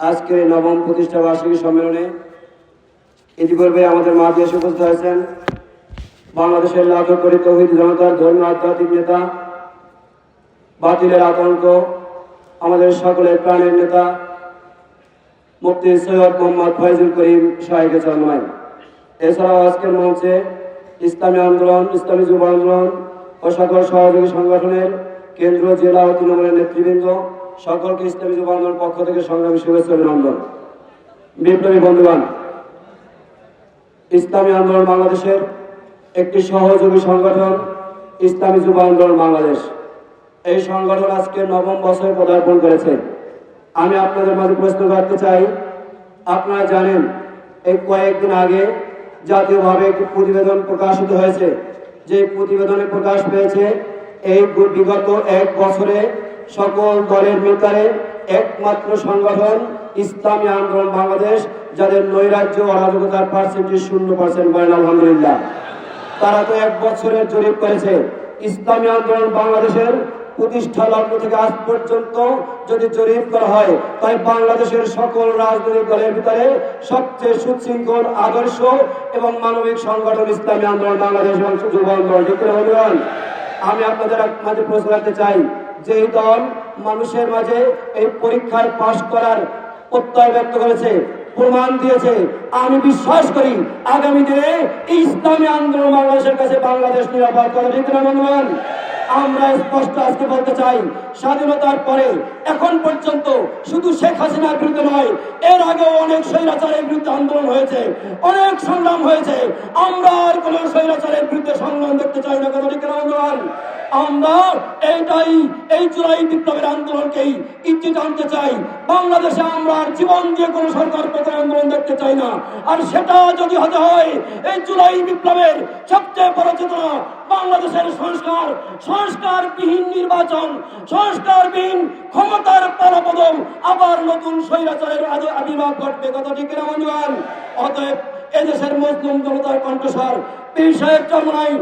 আজকের এই নবম প্রতিষ্ঠা বার্ষিকী সম্মেলনে ইতিপূর্বে আমাদের মাঝে এসে উপস্থিত হয়েছেন বাংলাদেশের লাখ কোটি তৌহিদ জনতার ধর্মীয় আধ্যাত্মিক নেতা, বাতিলের আতঙ্ক, আমাদের সকলের প্রাণের নেতা, মুফতি সৈয়দ মোহাম্মদ ফয়জুল করিম সাহেবের জন্মায়। এছাড়াও আজকের মঞ্চে ইসলামী আন্দোলন, ইসলামী যুব আন্দোলন ও সকল সহযোগী সংগঠনের কেন্দ্র জেলা ও তৃণমূলের নেতৃবৃন্দ সকলকে ইসলামী যুব পক্ষ থেকে সংগ্রামী শুভেচ্ছা অভিনন্দন। বিপ্লবী বন্ধুবান ইসলামী আন্দোলন বাংলাদেশের একটি সহযোগী সংগঠন, ইসলামী যুব আন্দোলন বাংলাদেশ। এই সংগঠন আজকে নবম বছরে পদার্পণ করেছে। আমি আপনাদের মাঝে প্রশ্ন করতে চাই, আপনারা জানেন, এই কয়েকদিন আগে জাতীয়ভাবে একটি প্রতিবেদন প্রকাশিত হয়েছে। যে প্রতিবেদনে প্রকাশ পেয়েছে, এই বিগত এক বছরে সকল দলের মিতারে একমাত্র সংগঠন ইসলামী আন্দোলন বাংলাদেশ, যাদের নৈরাজ্য অরাজকতার পার্সেন্টেজ শূন্য পার্সেন্ট বলেন আলহামদুলিল্লাহ। তারা তো এক বছরের জরিপ করেছে। ইসলামী আন্দোলন বাংলাদেশের প্রতিষ্ঠা লগ্ন থেকে আজ পর্যন্ত যদি জরিপ করা হয়, তাই বাংলাদেশের সকল রাজনৈতিক দলের ভিতরে সবচেয়ে সুশৃঙ্খল, আদর্শ এবং মানবিক সংগঠন ইসলামী আন্দোলন বাংলাদেশ এবং যুব আন্দোলন? আমি আপনাদের মাঝে প্রশ্ন রাখতে চাই। যে দল মানুষের মাঝে এই পরীক্ষায় পাশ করার প্রত্যয় ব্যক্ত করেছে, প্রমাণ দিয়েছে আমি বিশ্বাস করি, আগামী দিনে ইসলামী আন্দোলন বাংলাদেশের কাছে বাংলাদেশ নিরাপদ করে ঠিক না বন্ধুগণ? আমরা স্পষ্ট আজকে বলতে চাই, স্বাধীনতার পরে এখন পর্যন্ত শুধু শেখ হাসিনার বিরুদ্ধে নয়, এর আগেও অনেক স্বৈরাচারের বিরুদ্ধে আন্দোলন হয়েছে, অনেক সংগ্রাম হয়েছে আমরা আর কোন স্বৈরাচারের বিরুদ্ধে সংগ্রাম দেখতে চাই না কথা ঠিক আমরা এইটাই, এই জুলাই বিপ্লবের আন্দোলনকেই ইজ্জিত আনতে চাই। বাংলাদেশে আমরা আর জীবন দিয়ে কোনো সরকার পতন আন্দোলন দেখতে চাই না। আর সেটা যদি হতে হয়, এই জুলাই বিপ্লবের সবচেয়ে বড় চেতনা বাংলাদেশের সংস্কার, সংস্কারবিহীন নির্বাচন, সংস্কারবিহীন ক্ষমতার পরপদম আবার নতুন স্বৈরাচারের আবির্ভাব ঘটবে কথা ঠিক কিনা অতএব এদেশের মুসলিম জনতার কণ্ঠস্বর পীর সাহেব চরমনাই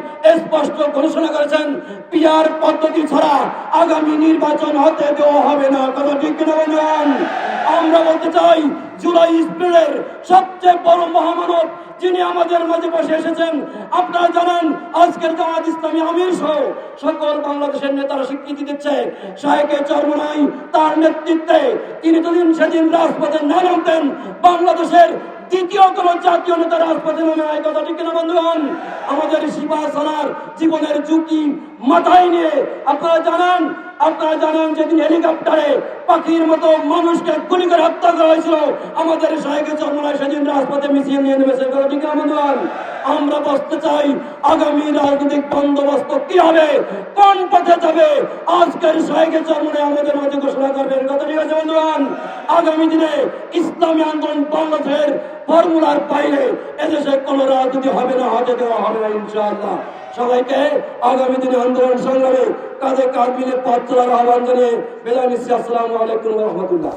স্পষ্ট ঘোষণা করেছেন, পিয়ার পদ্ধতি ছাড়া আগামী নির্বাচন হতে দেওয়া হবে না। কথা ঠিক কিনা বন্ধুগণ আমরা বলতে চাই, জুলাই স্প্রিটের সবচেয়ে বড় মহামানব যিনি আমাদের মাঝে বসে এসেছেন, আপনারা জানেন, আজকের জামাত ইসলামী আমির সহ সকল বাংলাদেশের নেতারা স্বীকৃতি দিচ্ছে। শাহেকে চরমনাই তার নেতৃত্বে তিনি যেদিন সেদিন রাজপথে না নামতেন। বাংলাদেশের দ্বিতীয় কোন জাতীয় নেতা রাজপথে নামে কথা ঠিক কিনা বন্ধুগণ? আমাদের শিবা সানার জীবনের ঝুঁকি মাথায় নিয়ে আপনারা জানেন আপনারা জানেন যেদিন হেলিকপ্টারে পাখির মতো মানুষকে গুলি করে হত্যা করা হয়েছিল, আমাদের শাহেকে চরমনায় সেদিন রাজপথে মিশিয়ে নিয়ে নেমেছে ঠিক না বন্ধুগণ? আমরা বসতে চাই। আগামী রাজনৈতিক বন্দোবস্ত কি হবে? কোন পথে যাবে? আজকের শাহেকে চরমনায় আমাদের মাঝে ঘোষণা করবেন। কথা ঠিক আছে বন্ধুগণ? আগামী দিনে ইসলামী আন্দোলন বাংলাদেশের ফর্মুলার বাইরে এদেশে কোন রাজনীতি হবে না, হতে দেওয়া হবে না, ইনশাআল্লাহ। সবাইকে আগামী দিনে আন্দোলন সংগ্রামে কাজে কাজ মিলে পথ চলার আহ্বান জানিয়ে বেলা নিচ্ছি। আসসালামু আলাইকুম রহমতুল্লাহ।